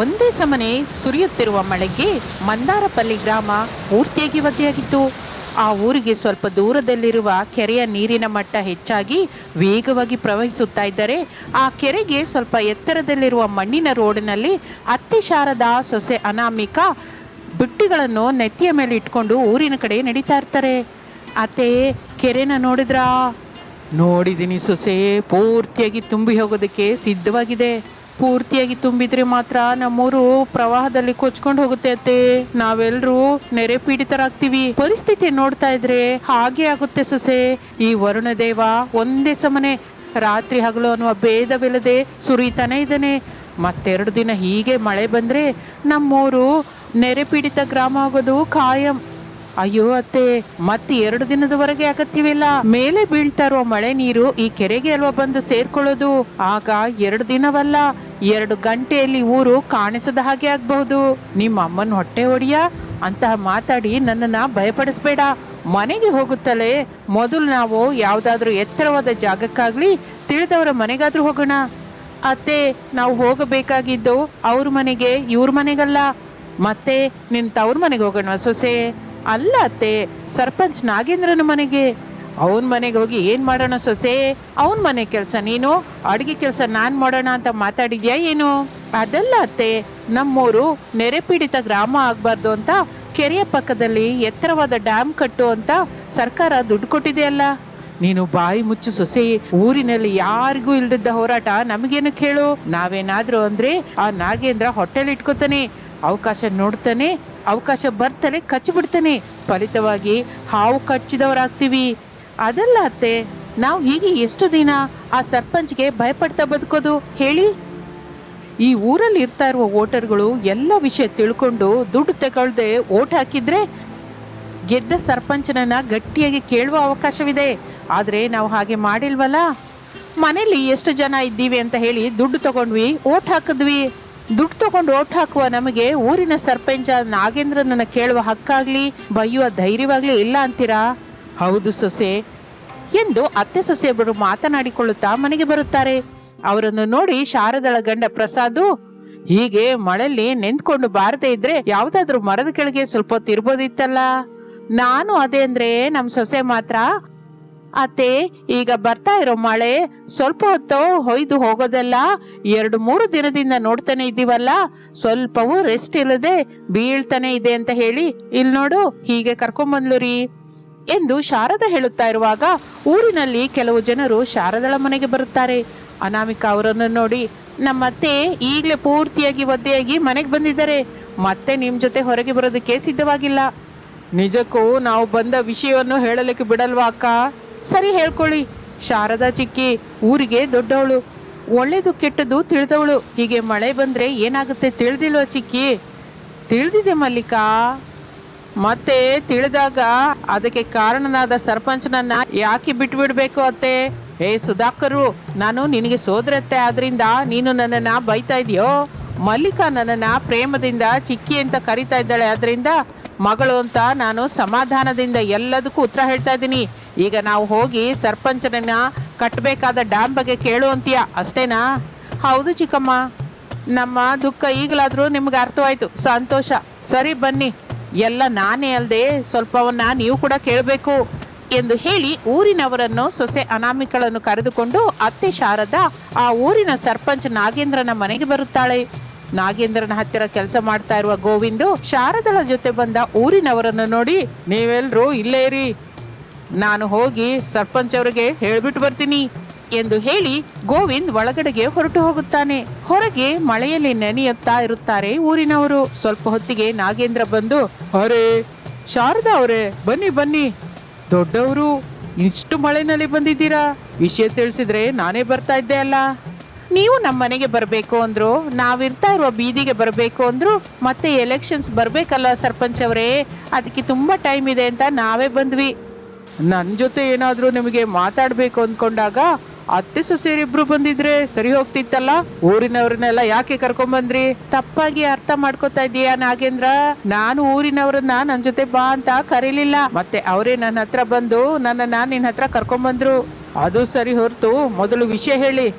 ಒಂದೇ ಸಮನೆ ಸುರಿಯುತ್ತಿರುವ ಮಳೆಗೆ ಮಂದಾರಪಲ್ಲಿ ಗ್ರಾಮ ಪೂರ್ತಿಯಾಗಿ ಒದ್ದೆಯಾಗಿತ್ತು. ಆ ಊರಿಗೆ ಸ್ವಲ್ಪ ದೂರದಲ್ಲಿರುವ ಕೆರೆಯ ನೀರಿನ ಮಟ್ಟ ಹೆಚ್ಚಾಗಿ ವೇಗವಾಗಿ ಪ್ರವಹಿಸುತ್ತಾ ಇದ್ದರೆ, ಆ ಕೆರೆಗೆ ಸ್ವಲ್ಪ ಎತ್ತರದಲ್ಲಿರುವ ಮಣ್ಣಿನ ರೋಡಿನಲ್ಲಿ ಅತ್ತಿ ಶಾರದ ಸೊಸೆ ಅನಾಮಿಕ ಬುಟ್ಟಿಗಳನ್ನು ನೆತ್ತಿಯ ಮೇಲೆ ಇಟ್ಕೊಂಡು ಊರಿನ ಕಡೆ ನಡೀತಾ ಇರ್ತಾರೆ. ಅತ್ತೆ, ಕೆರೆನ ನೋಡಿದ್ರಾ? ನೋಡಿದ್ದೀನಿ ಸೊಸೆ, ಪೂರ್ತಿಯಾಗಿ ತುಂಬಿ ಹೋಗೋದಕ್ಕೆ ಸಿದ್ಧವಾಗಿದೆ. ಪೂರ್ತಿಯಾಗಿ ತುಂಬಿದ್ರೆ ಮಾತ್ರ ನಮ್ಮೂರು ಪ್ರವಾಹದಲ್ಲಿ ಕೊಚ್ಕೊಂಡು ಹೋಗುತ್ತೆ ಅತ್ತೆ. ನಾವೆಲ್ಲರೂ ನೆರೆ ಪೀಡಿತರಾಗ್ತೀವಿ. ಪರಿಸ್ಥಿತಿ ನೋಡ್ತಾ ಇದ್ರೆ ಹಾಗೆ ಆಗುತ್ತೆ ಸೊಸೆ. ಈ ವರುಣ ದೇವ ಒಂದೇ ಸಮನೆ ರಾತ್ರಿ ಹಗಲು ಅನ್ನುವ ಭೇದವಿಲ್ಲದೆ ಸುರಿತಾನೆ ಇದ್ದಾನೆ. ಮತ್ತೆರಡು ದಿನ ಹೀಗೆ ಮಳೆ ಬಂದ್ರೆ ನಮ್ಮೂರು ನೆರೆ ಪೀಡಿತ ಗ್ರಾಮ ಆಗೋದು ಖಾಯಂ. ಅಯ್ಯೋ ಅತ್ತೆ, ಮತ್ತೆ ಎರಡು ದಿನದವರೆಗೆ ಅಗತ್ಯವಿಲ್ಲ. ಮೇಲೆ ಬೀಳ್ತಾ ಇರುವ ಮಳೆ ನೀರು ಈ ಕೆರೆಗೆ ಅಲ್ವಾ ಬಂದು ಸೇರ್ಕೊಳ್ಳೋದು. ಆಗ ಎರಡು ದಿನವಲ್ಲ. ಎರಡು ಗಂಟೆಯಲ್ಲಿ ಊರು ಕಾಣಿಸದ ಹಾಗೆ ಆಗಬಹುದು. ನಿಮ್ಮ ಅಮ್ಮನ ಹೊಟ್ಟೆ ಹೊಡಿಯ ಅಂತಹ ಮಾತಾಡಿ ನನ್ನನ್ನ ಭಯಪಡಿಸ್ಬೇಡ. ಮನೆಗೆ ಹೋಗುತ್ತಲೇ ಮೊದಲು ನಾವು ಯಾವುದಾದ್ರೂ ಎತ್ತರವಾದ ಜಾಗಕ್ಕಾಗಲಿ ತಿಳಿದವರ ಮನೆಗಾದ್ರೂ ಹೋಗೋಣ. ಅತ್ತೆ, ನಾವು ಹೋಗಬೇಕಾಗಿದ್ದು ಅವ್ರ ಮನೆಗೆ, ಇವ್ರ ಮನೆಗಲ್ಲ. ಮತ್ತೆ ನಿನ್ ತವ್ರ ಮನೆಗೆ ಹೋಗೋಣ ಸೊಸೆ. ಅಲ್ಲ ಅತ್ತೆ, ಸರ್ಪಂಚ್ ನಾಗೇಂದ್ರನ ಮನೆಗೆ. ಅವನ ಮನೆಗೆ ಹೋಗಿ ಏನು ಮಾಡೋಣ ಸೊಸೆ? ಅವನ ಮನೆ ಕೆಲಸ ನೀನು? ಅಡುಗೆ ಕೆಲಸ ನಾನು ಮಾಡೋಣ ಅಂತ ಮಾತಾಡಿದ್ಯಾ ಏನು? ಅದಲ್ಲ ಅತ್ತೆ, ನಮ್ಮೂರು ನೆರೆ ಪೀಡಿತ ಗ್ರಾಮ ಆಗಬಾರ್ದು ಅಂತ ಕೆರೆಯ ಪಕ್ಕದಲ್ಲಿ ಎತ್ತರವಾದ ಡ್ಯಾಮ್ ಕಟ್ಟು ಅಂತ ಸರ್ಕಾರ ದುಡ್ಡು ಕೊಟ್ಟಿದೆಯಲ್ಲ? ನೀನು ಬಾಯಿ ಮುಚ್ಚು ಸೊಸೆ, ಊರಿನಲ್ಲಿ ಯಾರಿಗೂ ಇಲ್ದಿದ್ದ ಹೋರಾಟ ನಮಗೇನು ಕೇಳು? ನಾವೇನಾದ್ರೂ ಅಂದ್ರೆ ಆ ನಾಗೇಂದ್ರ ಹೋಟೆಲ್ ಇಟ್ಕೋತಾನೆ, ಅವಕಾಶ ನೋಡ್ತಾನೆ, ಅವಕಾಶ ಬರ್ತಲೇ ಕಚ್ಚಿಬಿಡ್ತಾನೆ. ಫಲಿತವಾಗಿ ಹಾವು ಕಚ್ಚಿದವರಾಗ್ತೀವಿ. ಅದಲ್ಲ ಅತ್ತೆ, ನಾವು ಹೀಗೆ ಎಷ್ಟು ದಿನ ಆ ಸರ್ಪಂಚ್ಗೆ ಭಯಪಡ್ತಾ ಬದುಕೋದು ಹೇಳಿ? ಈ ಊರಲ್ಲಿ ಇರ್ತಾ ಇರುವ ವೋಟರ್ಗಳು ಎಲ್ಲ ವಿಷಯ ತಿಳ್ಕೊಂಡು ದುಡ್ಡು ತಗೊಳ್ದೆ ಓಟ್ ಹಾಕಿದ್ರೆ ಗೆದ್ದ ಸರ್ಪಂಚನನ್ನ ಗಟ್ಟಿಯಾಗಿ ಕೇಳುವ ಅವಕಾಶವಿದೆ. ಆದರೆ ನಾವು ಹಾಗೆ ಮಾಡಿಲ್ವಲ್ಲ? ಮನೇಲಿ ಎಷ್ಟು ಜನ ಇದ್ದೀವಿ ಅಂತ ಹೇಳಿ ದುಡ್ಡು ತಗೊಂಡ್ವಿ ಓಟ್ ಹಾಕಿದ್ವಿ. ದುಡ್ಡು ತಗೊಂಡು ಓಟ್ ಹಾಕುವ ನಮಗೆ ಊರಿನ ಸರ್ಪಂಚ ನಾಗೇಂದ್ರನನ್ನ ಕೇಳುವ ಹಕ್ಕಾಗ್ಲಿ ಬೈಯುವ ಧೈರ್ಯವಾಗ್ಲಿ ಇಲ್ಲ ಅಂತೀರಾ? ಹೌದು ಸೊಸೆ ಎಂದು ಅತ್ತೆ ಸೊಸೆಯೊಬ್ಬರು ಮಾತನಾಡಿಕೊಳ್ಳುತ್ತಾ ಮನೆಗೆ ಬರುತ್ತಾರೆ. ಅವರನ್ನು ನೋಡಿ ಶಾರದಳ ಗಂಡ ಪ್ರಸಾದು, ಹೀಗೆ ಮಳೆಯಲ್ಲಿ ನೆಂದ್ಕೊಂಡು ಬಾರದೆ ಇದ್ರೆ ಯಾವ್ದಾದ್ರು ಮರದ ಕೆಳಗೆ ಸ್ವಲ್ಪ ತಿರ್ಬೋದಿತ್ತಲ್ಲ ನಾನು ಅದೇ ಅಂದ್ರೆ ನಮ್ ಸೊಸೆ ಮಾತ್ರ. ಅತ್ತೆ, ಈಗ ಬರ್ತಾ ಇರೋ ಮಳೆ ಸ್ವಲ್ಪ ಹೊತ್ತು ಹೊಯ್ದು ಹೋಗೋದಲ್ಲ. ಎರಡು ಮೂರು ದಿನದಿಂದ ನೋಡ್ತಾನೆ ಇದ್ದೀವಲ್ಲ. ಸ್ವಲ್ಪವೂ ರೆಸ್ಟ್ ಇಲ್ಲದೆ ಬೀಳ್ತಾನೆ ಇದೆ ಅಂತ ಹೇಳಿ ಇಲ್ಲಿ ನೋಡು ಹೀಗೆ ಕರ್ಕೊಂಬಂದ್ಲು ರೀ. ಎಂದು ಶಾರದ ಹೇಳುತ್ತಾ ಇರುವಾಗ ಊರಿನಲ್ಲಿ ಕೆಲವು ಜನರು ಶಾರದಳ ಮನೆಗೆ ಬರುತ್ತಾರೆ. ಅನಾಮಿಕಾ ಅವರನ್ನು ನೋಡಿ, ನಮ್ಮತ್ತೆ ಈಗಲೇ ಪೂರ್ತಿಯಾಗಿ ಒದ್ದೆಯಾಗಿ ಮನೆಗೆ ಬಂದಿದ್ದಾರೆ. ಮತ್ತೆ ನಿಮ್ಮ ಜೊತೆ ಹೊರಗೆ ಬರೋದಕ್ಕೆ ಸಿದ್ಧವಾಗಿಲ್ಲ. ನಿಜಕ್ಕೂ ನಾವು ಬಂದ ವಿಷಯವನ್ನು ಹೇಳಲಿಕ್ಕೆ ಬಿಡಲ್ವಾ ಅಕ್ಕ? ಸರಿ ಹೇಳ್ಕೊಳ್ಳಿ. ಶಾರದಾ ಚಿಕ್ಕಿ ಊರಿಗೆ ದೊಡ್ಡವಳು. ಒಳ್ಳೇದು ಕೆಟ್ಟದ್ದು ತಿಳಿದವಳು. ಹೀಗೆ ಮಳೆ ಬಂದ್ರೆ ಏನಾಗುತ್ತೆ ತಿಳಿದಿಲ್ವಾ ಚಿಕ್ಕಿ? ತಿಳಿದಿದೆ ಮಲ್ಲಿಕಾ. ಮತ್ತೆ ತಿಳಿದಾಗ ಅದಕ್ಕೆ ಕಾರಣನಾದ ಸರ್ಪಂಚನನ್ನ ಯಾಕೆ ಬಿಟ್ಬಿಡ್ಬೇಕು ಅತ್ತೆ? ಏ ಸುಧಾಕರು, ನಾನು ನಿನಗೆ ಸೋದರತ್ತೆ, ಆದ್ರಿಂದ ನೀನು ನನ್ನನ್ನ ಬೈತಾ ಇದೆಯೋ? ಮಲ್ಲಿಕಾ ನನ್ನನ್ನ ಪ್ರೇಮದಿಂದ, ಚಿಕ್ಕಿ ಅಂತ ಕರಿತಾ ಇದ್ದಾಳೆ, ಆದ್ರಿಂದ ಮಗಳು ಅಂತ ನಾನು ಸಮಾಧಾನದಿಂದ ಎಲ್ಲದಕ್ಕೂ ಉತ್ತರ ಹೇಳ್ತಾ ಇದ್ದೀನಿ. ಈಗ ನಾವು ಹೋಗಿ ಸರ್ಪಂಚನನ್ನ ಕಟ್ಟಬೇಕಾದ ಡ್ಯಾಮ್ ಬಗ್ಗೆ ಕೇಳು ಅಂತೀಯ? ಅಷ್ಟೇನಾ? ಹೌದು ಚಿಕ್ಕಮ್ಮ. ನಮ್ಮ ದುಃಖ ಈಗಲಾದರೂ ನಿಮ್ಗೆ ಅರ್ಥವಾಯ್ತು. ಸಂತೋಷ. ಸರಿ ಬನ್ನಿ. ಎಲ್ಲ ನಾನೇ ಅಲ್ಲದೆ ಸ್ವಲ್ಪವನ್ನ ನೀವು ಕೂಡ ಕೇಳಬೇಕು ಎಂದು ಹೇಳಿ ಊರಿನವರನ್ನು ಸೊಸೆ ಅನಾಮಿಕಳನ್ನು ಕರೆದುಕೊಂಡು ಅತ್ತೆ ಶಾರದ ಆ ಊರಿನ ಸರ್ಪಂಚ್ ನಾಗೇಂದ್ರನ ಮನೆಗೆ ಬರುತ್ತಾಳೆ. ನಾಗೇಂದ್ರನ ಹತ್ತಿರ ಕೆಲಸ ಮಾಡ್ತಾ ಇರುವ ಗೋವಿಂದು ಶಾರದಳ ಜೊತೆ ಬಂದ ಊರಿನವರನ್ನು ನೋಡಿ ನೀವೆಲ್ರೂ ಇಲ್ಲೇ ಇರಿ. ನಾನು ಹೋಗಿ ಸರ್ಪಂಚ್ ಅವರಿಗೆ ಹೇಳ್ಬಿಟ್ಟು ಬರ್ತೀನಿ. ಎಂದು ಹೇಳಿ ಗೋವಿಂದ್ ಒಳಗಡೆಗೆ ಹೊರಟು ಹೋಗುತ್ತಾನೆ. ಹೊರಗೆ ಮಳೆಯಲ್ಲಿ ನೆನೆಯುತ್ತಾ ಇರುತ್ತಾರೆ ಊರಿನವರು. ಸ್ವಲ್ಪ ಹೊತ್ತಿಗೆ ನಾಗೇಂದ್ರ ಬಂದು, ಅರೆ, ಶಾರದಾ ಅವರೇ, ಬನ್ನಿ ಬನ್ನಿ. ದೊಡ್ಡವರು, ಇಷ್ಟು ಮಳೆನಲ್ಲಿ ಬಂದಿದ್ದೀರಾ? ವಿಷಯ ತಿಳಿಸಿದ್ರೆ ನಾನೇ ಬರ್ತಾ ಇದ್ದೆ ಅಲ್ಲ. ನೀವು ನಮ್ಮ ಮನೆಗೆ ಬರಬೇಕು ಅಂದ್ರು, ನಾವಿರ್ತಾ ಇರುವ ಬೀದಿಗೆ ಬರಬೇಕು ಅಂದ್ರು, ಮತ್ತೆ ಎಲೆಕ್ಷನ್ಸ್ ಬರಬೇಕಲ್ಲ ಸರ್ಪಂಚ್ ಅವರೇ, ಅದಕ್ಕೆ ತುಂಬಾ ಟೈಮ್ ಇದೆ ಅಂತ ನಾವೇ ಬಂದ್ವಿ. ನನ್ನ ಜೊತೆ ಏನಾದರೂ ನಿಮಗೆ ಮಾತಾಡಬೇಕು ಅಂದ್ಕೊಂಡಾಗ ಅತ್ತೆ ಸೊಸೆಯರಿಬ್ರು ಬಂದಿದ್ರೆ ಸರಿ ಹೋಗ್ತಿತ್ತಲ್ಲ? ಊರಿನವ್ರನ್ನೆಲ್ಲ ಯಾಕೆ ಕರ್ಕೊಂಬಂದ್ರಿ? ತಪ್ಪಾಗಿ ಅರ್ಥ ಮಾಡ್ಕೊತಾ ಇದೀಯಾ ನಾಗೇಂದ್ರ? ನಾನು ಊರಿನವ್ರನ್ನ ನನ್ನ ಜೊತೆ ಬಾ ಅಂತ ಕರೀಲಿಲ್ಲ. ಮತ್ತೆ ಅವರೇ ನನ್ನ ಹತ್ರ ಬಂದು ನನ್ನನ್ನ ನಿನ್ನ ಹತ್ರ ಕರ್ಕೊಂಬಂದ್ರು. ಅದು ಸರಿ ಹೊರತು ಮೊದಲು ವಿಷಯ ಹೇಳಿ.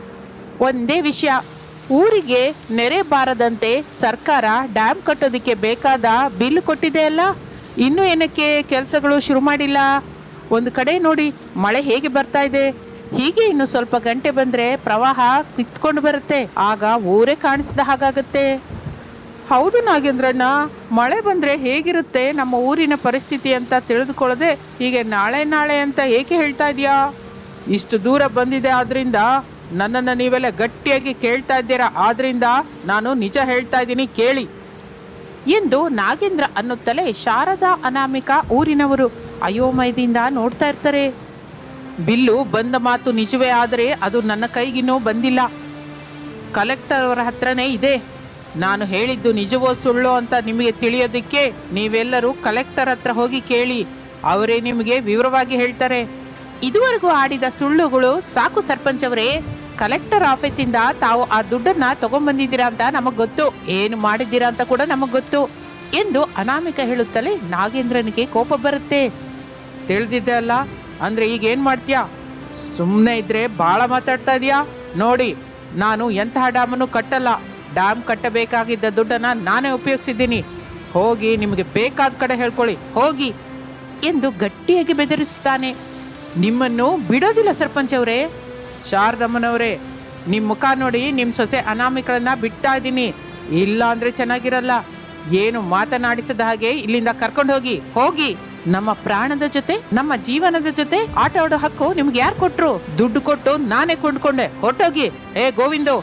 ಒಂದೇ ವಿಷಯ. ಊರಿಗೆ ನೆರೆ ಬಾರದಂತೆ ಸರ್ಕಾರ ಡ್ಯಾಮ್ ಕಟ್ಟೋದಕ್ಕೆ ಬೇಕಾದ ಬಿಲ್ ಕೊಟ್ಟಿದೆ ಅಲ್ಲ? ಇನ್ನೂ ಏನಕ್ಕೆ ಕೆಲಸಗಳು ಶುರು ಮಾಡಿಲ್ಲ? ಒಂದು ಕಡೆ ನೋಡಿ, ಮಳೆ ಹೇಗೆ ಬರ್ತಾ ಇದೆ? ಹೀಗೆ ಇನ್ನು ಸ್ವಲ್ಪ ಗಂಟೆ ಬಂದ್ರೆ ಪ್ರವಾಹ ಕಿತ್ಕೊಂಡು ಬರುತ್ತೆ. ಆಗ ಊರೇ ಕಾಣಿಸಿದ ಹಾಗಾಗತ್ತೆ. ಹೌದು ನಾಗೇಂದ್ರಣ್ಣ, ಮಳೆ ಬಂದ್ರೆ ಹೇಗಿರುತ್ತೆ ನಮ್ಮ ಊರಿನ ಪರಿಸ್ಥಿತಿ ಅಂತ ತಿಳಿದುಕೊಳ್ಳದೆ ಹೀಗೆ ನಾಳೆ ನಾಳೆ ಅಂತ ಏಕೆ ಹೇಳ್ತಾ ಇದೆಯಾ ಇಷ್ಟು ದೂರ ಬಂದಿದೆ ಆದ್ರಿಂದ ನನ್ನನ್ನು ನೀವೆಲ್ಲ ಗಟ್ಟಿಯಾಗಿ ಕೇಳ್ತಾ ಇದ್ದೀರಾ? ಆದ್ರಿಂದ ನಾನು ನಿಜ ಹೇಳ್ತಾ ಇದ್ದೀನಿ, ಕೇಳಿ. ಎಂದು ನಾಗೇಂದ್ರ ಅನ್ನುತ್ತಲೇ ಶಾರದಾ ಅನಾಮಿಕ ಊರಿನವರು ಅಯೋಮಯದಿಂದ ನೋಡ್ತಾ ಇರ್ತಾರೆ. ಬಿಲ್ಲು ಬಂದ ಮಾತು ನಿಜವೇ ಆದರೆ ಅದು ನನ್ನ ಕೈಗಿನ್ನೂ ಬಂದಿಲ್ಲ. ಕಲೆಕ್ಟರ್ ಅವರ ಹತ್ರನೇ ಇದೆ. ನಾನು ಹೇಳಿದ್ದು ನಿಜವೋ ಸುಳ್ಳೋ ಅಂತ ನಿಮಗೆ ತಿಳಿಯೋದಕ್ಕೆ ನೀವೆಲ್ಲರೂ ಕಲೆಕ್ಟರ್ ಹತ್ರ ಹೋಗಿ ಕೇಳಿ. ಅವರೇ ನಿಮಗೆ ವಿವರವಾಗಿ ಹೇಳ್ತಾರೆ. ಇದುವರೆಗೂ ಆಡಿದ ಸುಳ್ಳುಗಳು ಸಾಕು ಸರ್ಪಂಚ್ ಅವರೇ. ಕಲೆಕ್ಟರ್ ಆಫೀಸಿಂದ ತಾವು ಆ ದುಡ್ಡನ್ನ ತಗೊಂಡ್ಬಂದಿದ್ದೀರಾ ಅಂತ ನಮಗ್ ಗೊತ್ತು. ಏನು ಮಾಡಿದ್ದೀರಾ ಅಂತ ಕೂಡ ನಮಗ್ ಗೊತ್ತು. ಎಂದು ಅನಾಮಿಕ ಹೇಳುತ್ತಲೇ ನಾಗೇಂದ್ರನಿಗೆ ಕೋಪ ಬರುತ್ತೆ. ತಿಳಿದಿದ್ದೆ ಅಲ್ಲ. ಅಂದ್ರೆ ಈಗ ಏನ್ ಮಾಡ್ತೀಯಾ? ಸುಮ್ಮನೆ ಇದ್ರೆ ಬಾಳ ಮಾತಾಡ್ತಾ ಇದೀಯಾ? ನೋಡಿ, ನಾನು ಎಂತಹ ಡ್ಯಾಮನ್ನು ಕಟ್ಟಲ್ಲ. ಡ್ಯಾಮ್ ಕಟ್ಟಬೇಕಾಗಿದ್ದ ದುಡ್ಡನ್ನ ನಾನೇ ಉಪಯೋಗಿಸಿದ್ದೀನಿ. ಹೋಗಿ ನಿಮಗೆ ಬೇಕಾದ ಕಡೆ ಹೇಳ್ಕೊಳ್ಳಿ. ಹೋಗಿ ಎಂದು ಗಟ್ಟಿಯಾಗಿ ಬೆದರಿಸುತ್ತಾನೆ. ನಿಮ್ಮನ್ನು ಬಿಡೋದಿಲ್ಲ ಸರ್ಪಂಚ್ ಅವರೇ. ಶಾರದಮ್ಮನವರೇ ನಿಮ್ಮ ಮುಖ ನೋಡಿ ನಿಮ್ಮ ಸೊಸೆ ಅನಾಮಿಕಳನ್ನ ಬಿಡ್ತಾ ಇದ್ದೀನಿ. ಇಲ್ಲ ಅಂದ್ರೆ ಚೆನ್ನಾಗಿರಲ್ಲ. ಏನು ಮಾತನಾಡಿಸದ ಹಾಗೆ ಇಲ್ಲಿಂದ ಕರ್ಕೊಂಡು ಹೋಗಿ ಹೋಗಿ. ನಮ್ಮ ಪ್ರಾಣದ ಜೊತೆ, ನಮ್ಮ ಜೀವನದ ಜೊತೆ ಆಟ ಆಡೋ ಹಕ್ಕು ನಿಮ್ಗೆ ಯಾರು ಕೊಟ್ರು? ದುಡ್ಡು ಕೊಟ್ಟು ನಾನೇ ಕೊಂಡ್ಕೊಂಡೆ. ಹೊಟ್ಟೋಗಿ ಏ, ಗೋವಿಂದು!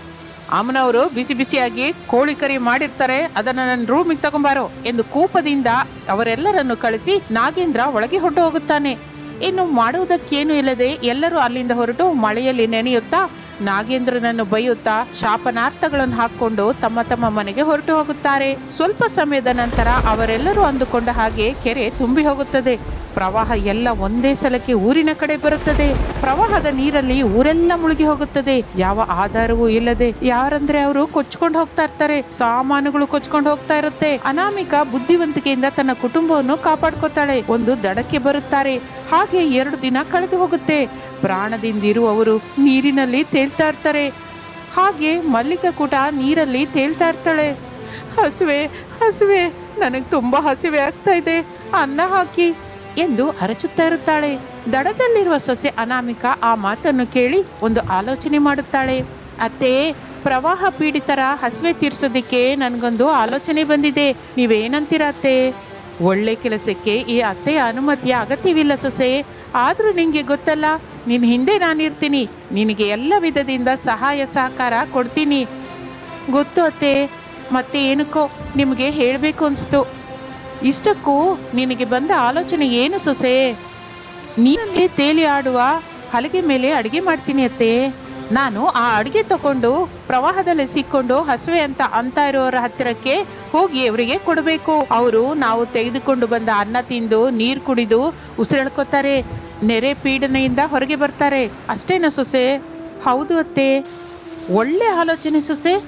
ಅಮ್ಮನವರು ಬಿಸಿ ಬಿಸಿಯಾಗಿ ಕೋಳಿ ಕರಿ ಮಾಡಿರ್ತಾರೆ. ಅದನ್ನ ನನ್ನ ರೂಮಿಗೆ ತಗೊಂಬಾರೋ ಎಂದು ಕೂಪದಿಂದ ಅವರೆಲ್ಲರನ್ನು ಕಳಿಸಿ ನಾಗೇಂದ್ರ ಒಳಗೆ ಹೊಟ್ಟು ಹೋಗುತ್ತಾನೆ ಇನ್ನು ಮಾಡುವುದಕ್ಕೇನು ಇಲ್ಲದೆ ಎಲ್ಲರೂ ಅಲ್ಲಿಂದ ಹೊರಟು ಮಳೆಯಲ್ಲಿ ನೆನೆಯುತ್ತಾ ನಾಗೇಂದ್ರನನ್ನು ಬೈಯುತ್ತಾ ಶಾಪನಾರ್ಥಗಳನ್ನು ಹಾಕೊಂಡು ತಮ್ಮ ತಮ್ಮ ಮನೆಗೆ ಹೊರಟು ಹೋಗುತ್ತಾರೆ. ಸ್ವಲ್ಪ ಸಮಯದ ನಂತರ ಅವರೆಲ್ಲರೂ ಅಂದುಕೊಂಡ ಹಾಗೆ ಕೆರೆ ತುಂಬಿ ಹೋಗುತ್ತದೆ. ಪ್ರವಾಹ ಎಲ್ಲ ಒಂದೇ ಸಲಕ್ಕೆ ಊರಿನ ಕಡೆ ಬರುತ್ತದೆ. ಪ್ರವಾಹದ ನೀರಲ್ಲಿ ಊರೆಲ್ಲ ಮುಳುಗಿ ಹೋಗುತ್ತದೆ. ಯಾವ ಆಧಾರವೂ ಇಲ್ಲದೆ ಯಾರಂದ್ರೆ ಅವರು ಕೊಚ್ಕೊಂಡು ಹೋಗ್ತಾ ಇರ್ತಾರೆ. ಸಾಮಾನುಗಳು ಕೊಚ್ಕೊಂಡು ಹೋಗ್ತಾ ಇರುತ್ತೆ. ಅನಾಮಿಕ ಬುದ್ಧಿವಂತಿಕೆಯಿಂದ ತನ್ನ ಕುಟುಂಬವನ್ನು ಕಾಪಾಡ್ಕೋತಾಳೆ. ಒಂದು ದಡಕ್ಕೆ ಬರುತ್ತಾರೆ. ಹಾಗೆ ಎರಡು ದಿನ ಕಳೆದು ಹೋಗುತ್ತೆ. ಪ್ರಾಣದಿಂದಿರುವವರು ನೀರಿನಲ್ಲಿ ತೇಲ್ತಾ ಇರ್ತಾರೆ ಹಾಗೆ ಮಲ್ಲಿಕ ಕೂಟ ನೀರಲ್ಲಿ ತೇಲ್ತಾ ಇರ್ತಾಳೆ ಹಸುವೆ ಹಸುವೆ, ನನಗೆ ತುಂಬಾ ಹಸಿವೆ ಆಗ್ತಾ ಇದೆ. ಅನ್ನ ಹಾಕಿ ಎಂದು ಅರಚುತ್ತಾ ಇರುತ್ತಾಳೆ. ದಡದಲ್ಲಿರುವ ಸೊಸೆ ಅನಾಮಿಕ ಆ ಮಾತನ್ನು ಕೇಳಿ ಒಂದು ಆಲೋಚನೆ ಮಾಡುತ್ತಾಳೆ. ಅತ್ತೆ, ಪ್ರವಾಹ ಪೀಡಿತರ ಹಸುವೆ ತೀರ್ಸೋದಿಕ್ಕೆ ನನಗೊಂದು ಆಲೋಚನೆ ಬಂದಿದೆ. ನೀವೇನಂತೀರ ಅತ್ತೆ? ಒಳ್ಳೆ ಕೆಲಸಕ್ಕೆ ಈ ಅತ್ತೆಯ ಅನುಮತಿಯ ಅಗತ್ಯವಿಲ್ಲ ಸೊಸೆ. ಆದರೂ ನಿನಗೆ ಗೊತ್ತಲ್ಲ ನಿನ್ನ ಹಿಂದೆ ನಾನಿರ್ತೀನಿ. ನಿನಗೆ ಎಲ್ಲ ವಿಧದಿಂದ ಸಹಾಯ ಸಹಕಾರ ಕೊಡ್ತೀನಿ. ಗೊತ್ತು ಅತ್ತೆ, ಮತ್ತೆ ಏನಕ್ಕೋ ನಿಮಗೆ ಹೇಳಬೇಕು ಅನಿಸ್ತು. ಇಷ್ಟಕ್ಕೂ ನಿನಗೆ ಬಂದ ಆಲೋಚನೆ ಏನು ಸೊಸೆ? ನೀನಲ್ಲಿ ತೇಲಿ ಆಡುವ ಹಲಗೆ ಮೇಲೆ ಅಡುಗೆ ಮಾಡ್ತೀನಿ ಅತ್ತೆ. ನಾನು ಆ ಅಡುಗೆ ತಗೊಂಡು ಪ್ರವಾಹದಲ್ಲಿ ಸಿಕ್ಕೊಂಡು ಹಸುವೆ ಅಂತ ಅಂತ ಇರೋರ ಹತ್ತಿರಕ್ಕೆ ಹೋಗಿ ಅವರಿಗೆ ಕೊಡಬೇಕು. ಅವರು ನಾವು ತೆಗೆದುಕೊಂಡು ಬಂದ ಅನ್ನ ತಿಂದು ನೀರು ಕುಡಿದು ಉಸಿರೆಳ್ಕೊತಾರೆ ನೆರೆ ಪೀಡನೆಯಿಂದ ಹೊರಗೆ ಬರ್ತಾರೆ. ಅಷ್ಟೇನ ಸೊಸೆ? ಹೌದು ಅತ್ತೆ. ಒಳ್ಳೆ ಆಲೋಚನೆ ಸೊಸೆ.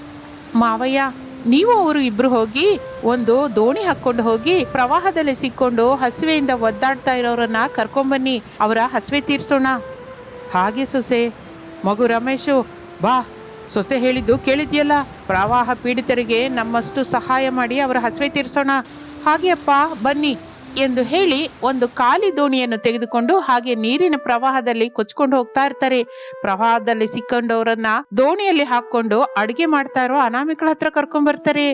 ಮಾವಯ್ಯ, ನೀವು ಅವರು ಇಬ್ರು ಹೋಗಿ ಒಂದು ದೋಣಿ ಹಾಕೊಂಡು ಹೋಗಿ ಪ್ರವಾಹದಲ್ಲಿ ಸಿಕ್ಕೊಂಡು ಹಸುವೆಯಿಂದ ಒದ್ದಾಡ್ತಾ ಇರೋರನ್ನ ಕರ್ಕೊಂಬನ್ನಿ. ಅವರ ಹಸುವೆ ತೀರ್ಸೋಣ. ಹಾಗೆ ಸೊಸೆ. ಮಗು ರಮೇಶು, ಬಾ. ಸೊಸೆ ಹೇಳಿದ್ದು ಕೇಳಿದ್ಯಲ್ಲ? ಪ್ರವಾಹ ಪೀಡಿತರಿಗೆ ನಮ್ಮಷ್ಟು ಸಹಾಯ ಮಾಡಿ ಅವರ ಹಸಿವೆ ತೀರಿಸೋಣ. ಹಾಗೆಯಪ್ಪ ಬನ್ನಿ. ಎಂದು ಹೇಳಿ ಒಂದು ಖಾಲಿ ದೋಣಿಯನ್ನು ತೆಗೆದುಕೊಂಡು ಹಾಗೆ ನೀರಿನ ಪ್ರವಾಹದಲ್ಲಿ ಕೊಚ್ಕೊಂಡು ಹೋಗ್ತಾ ಇರ್ತಾರೆ. ಪ್ರವಾಹದಲ್ಲಿ ಸಿಕ್ಕೊಂಡವರನ್ನ ದೋಣಿಯಲ್ಲಿ ಹಾಕೊಂಡು ಅಡುಗೆ ಮಾಡ್ತಾ ಇರೋ ಅನಾಮಿಕಳ ಹತ್ರ ಕರ್ಕೊಂಡ್ ಬರ್ತಾರೆ.